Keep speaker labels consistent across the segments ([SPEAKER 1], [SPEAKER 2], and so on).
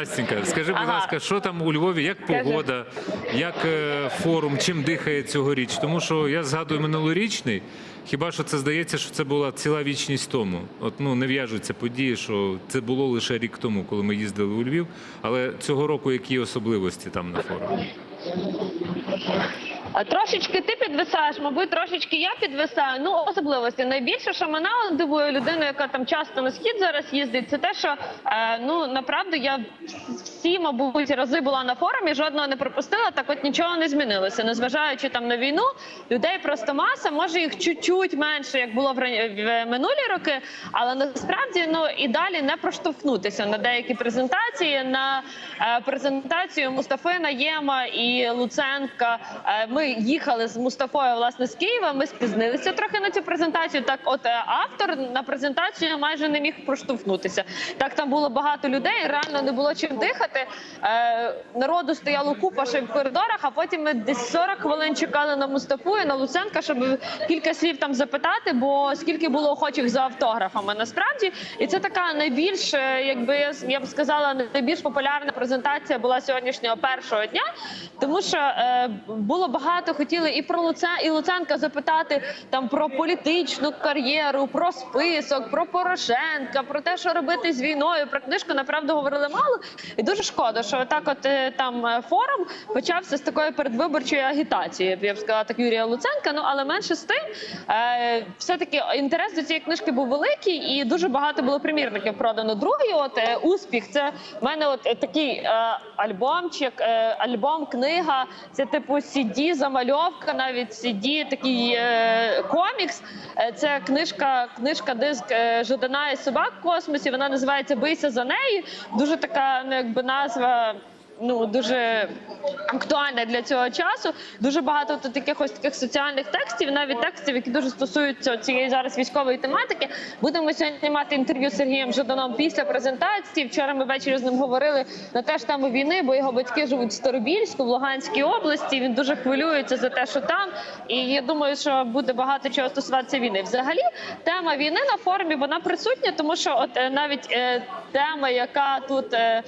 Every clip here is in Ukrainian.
[SPEAKER 1] Настенька, скажи, будь
[SPEAKER 2] Ага.
[SPEAKER 1] ласка, що там у Львові, як погода, як е, форум, чим дихає цьогоріч? Тому що я згадую минулорічний. Хіба що це здається, що це була ціла вічність тому? От ну не в'яжуться події, що це було лише рік тому, коли ми їздили у Львів. Але цього року які особливості там на форумі?
[SPEAKER 2] Трошечки ти підвисаєш, мабуть, трошечки я підвисаю. Ну, особливості. Найбільше, що мене дивує людину, яка там часто на схід зараз їздить, це те, що е, ну направду я всі, мабуть, рази була на форумі, жодного не пропустила. Так от нічого не змінилося. Незважаючи там на війну, людей просто маса. Може їх чуть-чуть менше, як було в, в минулі роки, але насправді ну і далі не проштовхнутися на деякі презентації. На е, презентацію Мустафи Наєма і Луценка. Е, ми їхали з Мустафою власне з Києва. Ми спізнилися трохи на цю презентацію. Так, от е, автор на презентацію майже не міг проштовхнутися. Так там було багато людей, реально не було чим дихати. Е, народу стояло купа ще в коридорах, а потім ми десь 40 хвилин чекали на Мустафу і на Луценка, щоб кілька слів там запитати, бо скільки було охочих за автографами насправді. І це така найбільш, е, якби я б сказала, найбільш популярна презентація була сьогоднішнього першого дня, тому що е, було багато хотіли і про Луце, і Луценка запитати там про політичну кар'єру, про список, про Порошенка, про те, що робити з війною. Про книжку направду говорили мало. І дуже шкода, що так, от е, там е, форум почався з такої передвиборчої агітації. Я б сказала так Юрія Луценка. Ну але менше з тим, е, все таки інтерес до цієї книжки був великий, і дуже багато було примірників продано. Другий, от успіх, це в мене от такий альбомчик, альбом, книга. Це типу CD, замальовка, навіть CD, такий е, комікс. Е, Це книжка, книжка диск Жодана Жадана і собак в космосі. Вона називається Бийся за неї. Дуже така, ну якби назва. Ну дуже актуальна для цього часу. Дуже багато тут якихось таких соціальних текстів, навіть текстів, які дуже стосуються цієї зараз військової тематики. Будемо сьогодні мати інтерв'ю з Сергієм Жаданом після презентації. Вчора ми ввечері з ним говорили на теж тему війни, бо його батьки живуть в Старобільську, в Луганській області. Він дуже хвилюється за те, що там. І я думаю, що буде багато чого стосуватися війни. Взагалі, тема війни на форумі вона присутня, тому що от е, навіть е, тема, яка тут. е,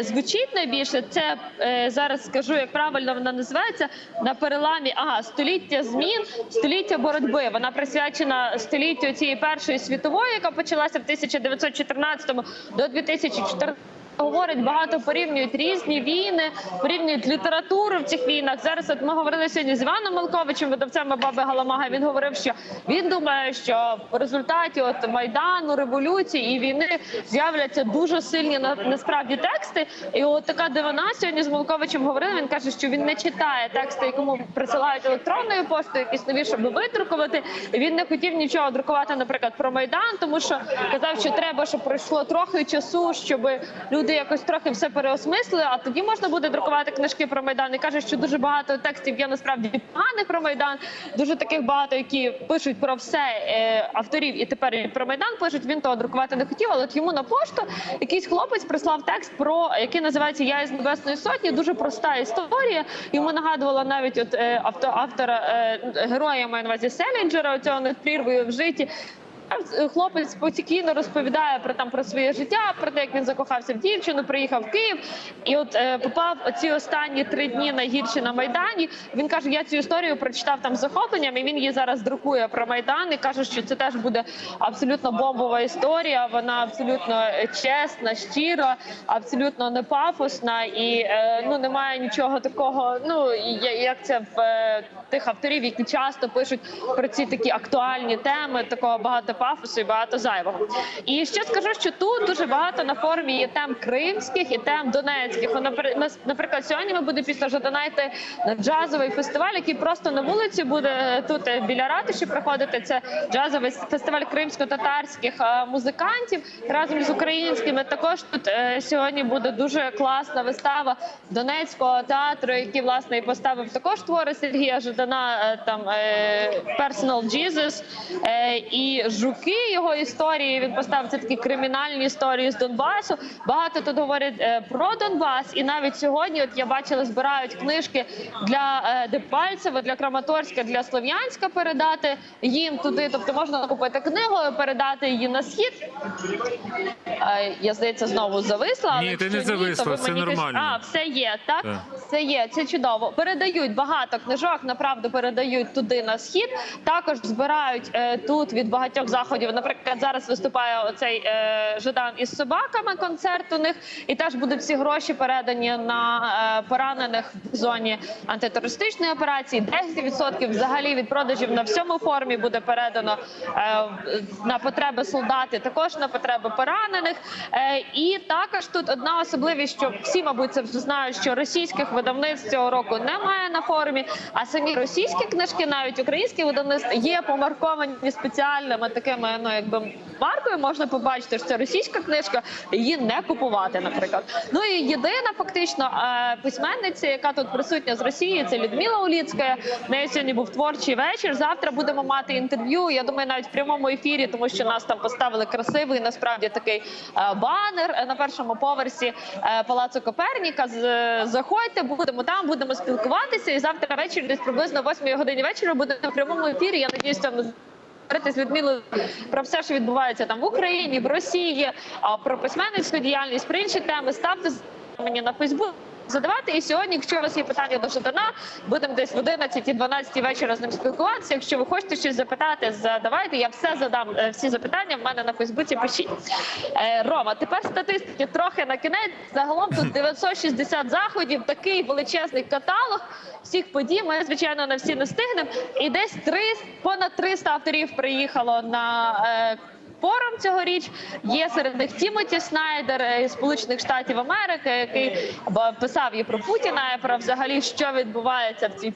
[SPEAKER 2] звучить найбільше. Це е, зараз скажу, як правильно вона називається на переламі. Ага, століття змін, століття боротьби. Вона присвячена століттю цієї першої світової, яка почалася в 1914 до 2014 Говорить багато порівнюють різні війни, порівнюють літературу в цих війнах. Зараз от ми говорили сьогодні з Іваном Малковичем, видавцем баби Галамага. Він говорив, що він думає, що в результаті от майдану, революції і війни з'являться дуже сильні на насправді тексти. І от така дивина сьогодні з Малковичем говорили. Він каже, що він не читає тексти, якому присилають електронною поштою, якісь нові, щоб видрукувати. Він не хотів нічого друкувати, наприклад, про майдан, тому що казав, що треба, щоб пройшло трохи часу, щоб люди якось трохи все переосмислили. А тоді можна буде друкувати книжки про майдан. І каже, що дуже багато текстів є насправді поганих про майдан. Дуже таких багато, які пишуть про все е, авторів, і тепер про майдан пишуть. Він того друкувати не хотів, але от йому на пошту якийсь хлопець прислав текст про який називається Я із небесної сотні. Дуже проста історія. Йому нагадувала навіть от е, авто, автора е, героя маю на увазі Селінджера, цього над прірвою в житті. Хлопець спокійно розповідає про там про своє життя, про те, як він закохався в дівчину, приїхав в Київ, і от е, попав ці останні три дні найгірші на майдані. Він каже: я цю історію прочитав там з захопленням, і він її зараз друкує про майдан. І каже, що це теж буде абсолютно бомбова історія. Вона абсолютно е, чесна, щира, абсолютно не пафосна і е, ну немає нічого такого. Ну як це в е, тих авторів, які часто пишуть про ці такі актуальні теми, такого багато пафосу і багато зайвого. І ще скажу, що тут дуже багато на форумі є тем кримських і тем донецьких. Наприклад, сьогодні ми будемо після Жаданайти на джазовий фестиваль, який просто на вулиці буде тут е, біля ратуші проходити. Це джазовий фестиваль кримсько-татарських е, музикантів разом з українськими. Також тут е, сьогодні буде дуже класна вистава Донецького театру, який власне і поставив також твори Сергія Жадана, там Personal Jesus і жуки його історії. Він поставив це такі кримінальні історії з Донбасу. Багато тут говорять е, про Донбас, і навіть сьогодні, от я бачила, збирають книжки для е, Дебальцева, для Краматорська, для Слов'янська передати їм туди. Тобто можна купити книгу, передати її на схід. Е, Я здається, знову зависла. але
[SPEAKER 1] Ні, ти не зависла,
[SPEAKER 2] ви
[SPEAKER 1] все
[SPEAKER 2] мені
[SPEAKER 1] нормально.
[SPEAKER 2] А, все є, так?
[SPEAKER 1] Так.
[SPEAKER 2] Все є, це чудово. Передають багато книжок, направду передають туди на схід. Також збирають тут від багатьох заходів. Наприклад, зараз виступає оцей е, Жадан із собаками. Концерт у них, і теж будуть всі гроші передані на е, поранених в зоні антитерористичної операції. 10% взагалі від продажів на всьому форумі буде передано е, на потреби солдатів, також на потреби поранених. Е, і також тут одна особливість, що всі, мабуть, це вже знають, що російських видавництв цього року немає на форумі, а самі російські книжки, навіть українські видавництва, є помарковані спеціальними такими, ну якби маркою. Можна побачити, що це російська книжка, її не купувати, наприклад. Ну і єдина фактично е, письменниця, яка тут присутня з Росії, це Людмила Уліцька. В неї сьогодні був творчий вечір. Завтра будемо мати інтерв'ю. Я думаю, навіть в прямому ефірі, тому що нас там поставили красивий, насправді такий е, банер е, на першому поверсі палацу Коперніка. Заходьте, будемо там, будемо спілкуватися. І завтра ввечері, десь приблизно о 8 годині вечора, будемо в прямому ефірі. Я надіюсь, там говорити з Людмилою про все, що відбувається там в Україні, в Росії, про письменницьку діяльність, про інші теми. Ставте мені на Фейсбук. Задавати і сьогодні, якщо у вас є питання до Жадана, будемо десь в 11-12 вечора з ним спілкуватися. Якщо ви хочете щось запитати, задавайте. Я все задам. е, Всі запитання в мене на Фейсбуці. Пишіть Е, Рома. Тепер статистики трохи на кінець. Загалом тут 960 заходів. Такий величезний каталог всіх подій. Ми звичайно на всі не встигнемо. І десь 3, понад 300 авторів приїхало на. Форум цьогоріч. Є серед них Тімоті Снайдер із Сполучених Штатів Америки, який писав і про Путіна, і про взагалі, що відбувається в цій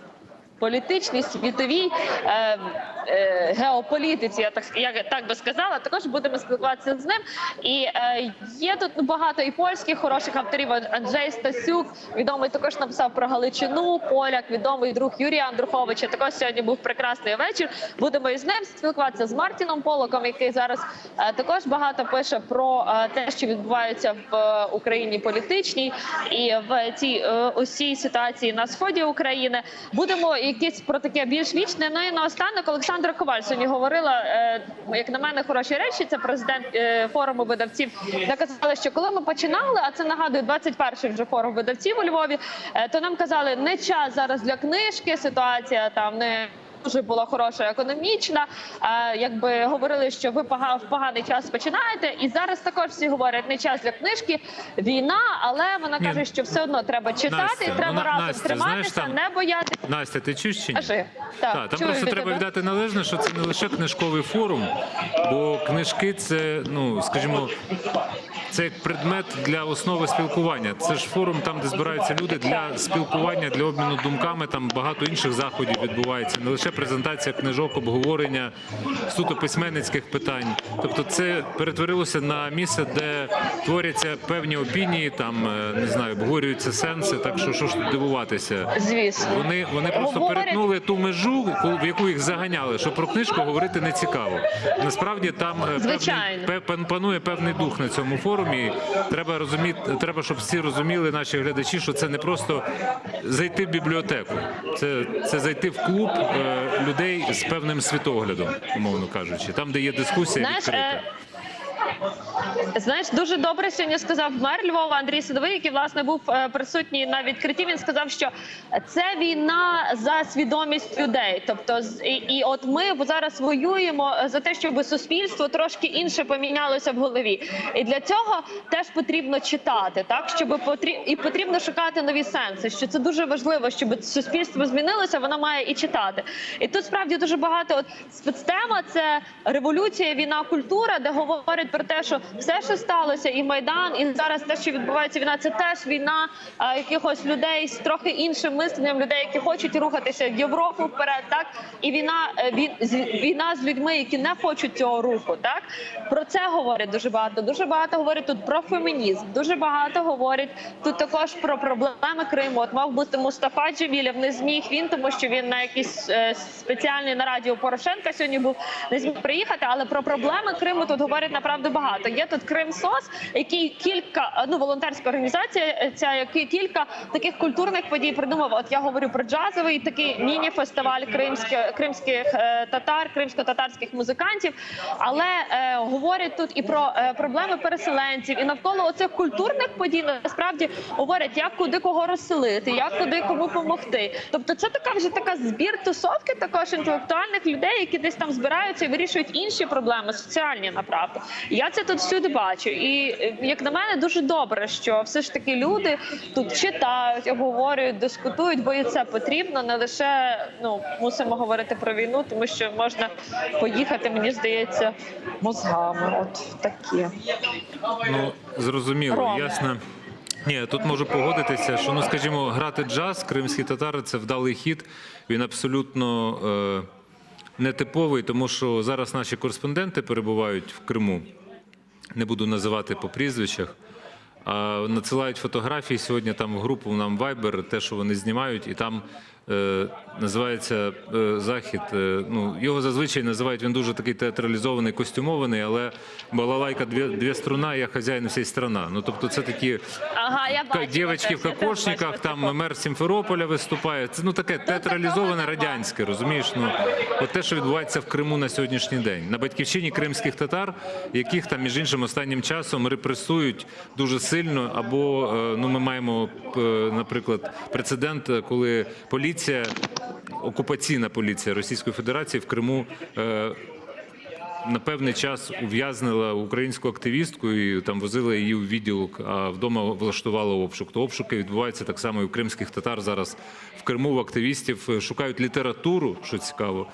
[SPEAKER 2] політичній світовій е, е, геополітиці. Я так я так би сказала. Також будемо спілкуватися з ним. І е, є тут багато і польських хороших авторів. Анджей Стасюк відомий також написав про Галичину. Поляк, відомий друг Юрія Андруховича. Також сьогодні був прекрасний вечір. Будемо із ним спілкуватися з Мартіном Полоком, який зараз е, також багато пише про е, те, що відбувається в е, Україні політичній і в цій е, усій ситуації на сході України. Будемо якісь про таке більш вічне. Ну і наостанок Олександра Коваль сьогодні говорила, е, як на мене, хороші речі. Це президент е, форуму видавців. Де казали, що коли ми починали, а це нагадую, 21-й вже форум видавців у Львові. е, То нам казали, не час зараз для книжки. Ситуація там не. Дуже була хороша економічна. Е, якби говорили, що ви пога- в поганий час починаєте, і зараз також всі говорять не час для книжки, війна, але вона
[SPEAKER 1] Ні.
[SPEAKER 2] каже, що все одно треба читати,
[SPEAKER 1] Настя,
[SPEAKER 2] треба
[SPEAKER 1] ну,
[SPEAKER 2] разом
[SPEAKER 1] Настя,
[SPEAKER 2] триматися,
[SPEAKER 1] знаєш, там-
[SPEAKER 2] не боятися.
[SPEAKER 1] Настя, ти чуєш чи ні?
[SPEAKER 2] Кажи. Так,
[SPEAKER 1] Так, там просто треба віддати належне, що це не лише книжковий форум, бо книжки це, ну скажімо, це як предмет для основи спілкування. Це ж форум там, де збираються люди для спілкування, для обміну думками. Там багато інших заходів відбувається. Не лише презентація книжок, обговорення суто письменницьких питань. Тобто, це перетворилося на місце, де творяться певні опінії, там е, не знаю, обговорюються сенси. Так що що ж тут дивуватися?
[SPEAKER 2] Звісно.
[SPEAKER 1] Вони, вони просто
[SPEAKER 2] Говорять-
[SPEAKER 1] перетнули ту межу, в яку їх заганяли, що про книжку говорити не цікаво. Насправді там е, певний, панує певний дух на цьому форумі. Треба розуміти, треба, щоб всі розуміли, наші глядачі, що це не просто зайти в бібліотеку, це, це зайти в клуб е, людей з певним світоглядом, умовно кажучи, там, де є дискусія відкрита.
[SPEAKER 2] Е, Знаєш, дуже добре сьогодні сказав мер Львова Андрій Садовий, який власне був е, присутній на відкритті. Він сказав, що це війна за свідомість людей. Тобто, і, і от ми зараз воюємо за те, щоб суспільство трошки інше помінялося в голові. І для цього теж потрібно читати, так щоб потрі- і потрібно шукати нові сенси. Що це дуже важливо, щоб суспільство змінилося, воно має і читати. І тут справді дуже багато от спецтема це революція, війна, культура, де говорять про те, що все, що сталося, і майдан, і зараз те, що відбувається війна, це теж війна а, якихось людей з трохи іншим мисленням, людей, які хочуть рухатися в Європу вперед, так і війна е, війна з людьми, які не хочуть цього руху. Так про це говорять дуже багато. Дуже багато говорять тут про фемінізм. Дуже багато говорять тут також про проблеми Криму. От мав бути Мустафа Джемілєв, не зміг він, тому що він на якійсь е, спеціальній нараді у Порошенка сьогодні був не зміг приїхати. Але про проблеми Криму тут говорять направду багато. Є тут Крим Сос, який кілька е, ну волонтерська організація, е, ця який кілька таких культурних подій придумав. От я говорю про джазовий такий міні-фестиваль кримських кримських е, татар, кримсько-татарських музикантів. Але е, говорять тут і про е, проблеми переселенців, і навколо оцих культурних подій насправді говорять, як куди кого розселити, як куди кому допомогти. Тобто, це така вже така збір тусовки, також інтелектуальних людей, які десь там збираються і вирішують інші проблеми, соціальні направду. Я це тут всюди бачу. І е, як на мене, дуже добре, що все ж таки люди тут читають, обговорюють, дискутують, бо і це потрібно. Не лише ну мусимо говорити про війну, тому що можна поїхати, мені здається, мозгами. От такі.
[SPEAKER 1] Ну, зрозуміло,
[SPEAKER 2] Роме.
[SPEAKER 1] ясно. Ні, тут можу погодитися, що ну скажімо, грати джаз, кримські татари це вдалий хід. Він абсолютно е, нетиповий, тому що зараз наші кореспонденти перебувають в Криму. Не буду називати по прізвищах. Надсилають фотографії сьогодні там в групу нам Viber, те, що вони знімають, і там називається е, захід. Е, ну, його зазвичай називають він дуже такий театралізований, костюмований, але балалайка дві, дві струна, я хазяїн всієї страна. Ну тобто це такі
[SPEAKER 2] Ага, я бачу.
[SPEAKER 1] Дівчатки в кокошниках, там мер Сімферополя виступає. Це ну таке театралізоване радянське, розумієш? Ну от те, що відбувається в Криму на сьогоднішній день, на батьківщині кримських татар, яких там між іншим останнім часом репресують дуже сильно. Або е, ну ми маємо, е, наприклад, прецедент, е, коли поліція, окупаційна поліція Російської Федерації в Криму. е, на певний час ув'язнила українську активістку і там возила її у відділок, а вдома влаштувала обшук. То обшуки відбуваються так само і у кримських татар зараз в Криму в активістів е, шукають літературу, що цікаво.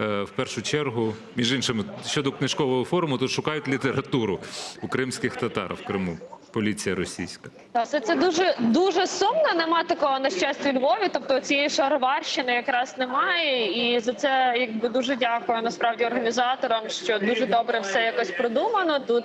[SPEAKER 1] е, В першу чергу, між іншим, щодо книжкового форуму, тут шукають літературу у кримських татар в Криму. Поліція російська.
[SPEAKER 2] Та, Це, дуже дуже сумно. Нема такого на щастя у Львові. Тобто цієї шароварщини якраз немає. І за це якби дуже дякую насправді організаторам, що дуже добре все якось продумано тут.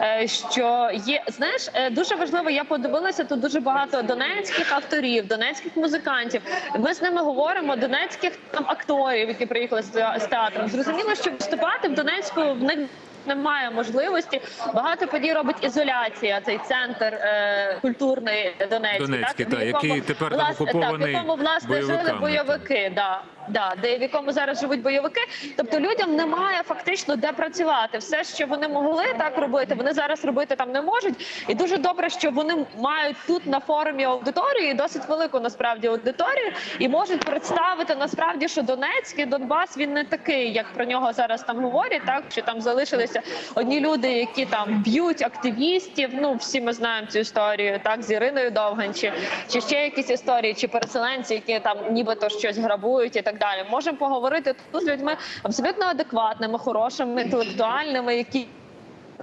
[SPEAKER 2] е, Що є, знаєш, е, дуже важливо. Я подивилася тут дуже багато донецьких авторів, донецьких музикантів. Ми з ними говоримо, донецьких там акторів, які приїхали з театром. Зрозуміло, що виступати в Донецьку в них немає можливості. Багато подій робить ізоляція, цей центр е, культурний Донецький,
[SPEAKER 1] Донецький,
[SPEAKER 2] так,
[SPEAKER 1] та, який тепер там
[SPEAKER 2] власне,
[SPEAKER 1] окупований
[SPEAKER 2] так, в якому власне жили бойовики, да, да, де в якому зараз живуть бойовики. Тобто людям немає фактично де працювати. Все, що вони могли так робити, вони зараз робити там не можуть. І дуже добре, що вони мають тут на форумі аудиторію, досить велику насправді аудиторію, і можуть представити насправді, що Донецький Донбас він не такий, як про нього зараз там говорять. Так що там залишилися одні люди, які там б'ють активістів. Ну всі ми знаємо цю історію, так з Іриною Довган, чи, чи ще якісь історії, чи переселенці, які там нібито щось грабують і так далі. Можемо поговорити тут з людьми абсолютно адекватними, хорошими, інтелектуальними, які.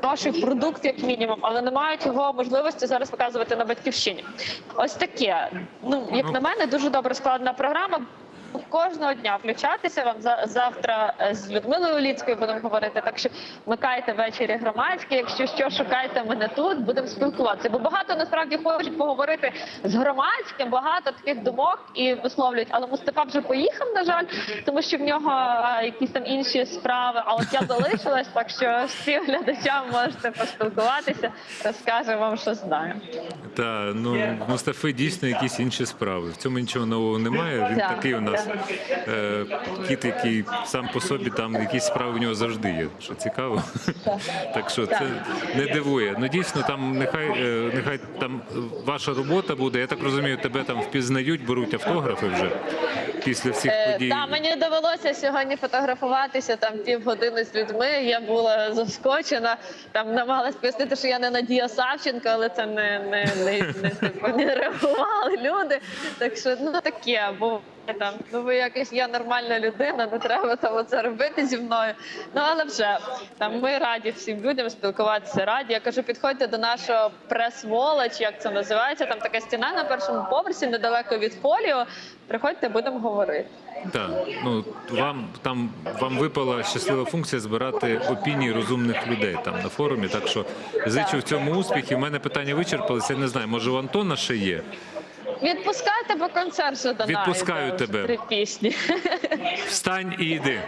[SPEAKER 2] Хороший продукт, як мінімум, але не мають його можливості зараз показувати на батьківщині. Ось таке. Ну як
[SPEAKER 1] Ну.
[SPEAKER 2] на мене, дуже добре складена програма. Кожного дня включатися вам за завтра е, з Людмилою Оліцькою будемо говорити. Так що вмикайте ввечері громадські. Якщо що, шукайте мене тут, будемо спілкуватися. Бо багато насправді хочуть поговорити з громадським, багато таких думок і висловлюють. Але Мустафа вже поїхав, на жаль, тому що в нього е, якісь там інші справи. А от я залишилась, так що всім глядачам можете поспілкуватися, розкажу вам, що знаю.
[SPEAKER 1] Та ну Мустафи дійсно якісь інші справи. В цьому нічого нового немає. Він такий у нас. Е, кіт, який сам по собі там якісь справи в нього завжди є. Що цікаво. Так що це не дивує. Ну дійсно, там нехай е, нехай там ваша робота буде. Я так розумію, тебе там впізнають, беруть автографи вже після всіх
[SPEAKER 2] Е,
[SPEAKER 1] подій.
[SPEAKER 2] Та мені довелося сьогодні фотографуватися там півгодини з людьми. Я була заскочена. Там намагалась пояснити, що я не Надія Савченко, але це не, не, не, не, типу, не реагували люди. Так що ну таке, бо там, ну ви якось я нормальна людина, не треба там оце робити зі мною. Ну але вже там ми раді всім людям спілкуватися. Раді. Я кажу, підходьте до нашого прес-вола, чи як це називається. Там така стіна на першому поверсі, недалеко від фоліо. Приходьте, будемо говорити.
[SPEAKER 1] Так, ну вам там вам випала щаслива функція збирати опінії розумних людей там на форумі. Так що зичу в цьому успіхів. У мене питання вичерпалися. Я не знаю, може у Антона ще є.
[SPEAKER 2] Відпускайте по концерту до
[SPEAKER 1] Відпускаю тебе.
[SPEAKER 2] Три пісні.
[SPEAKER 1] Встань і йди.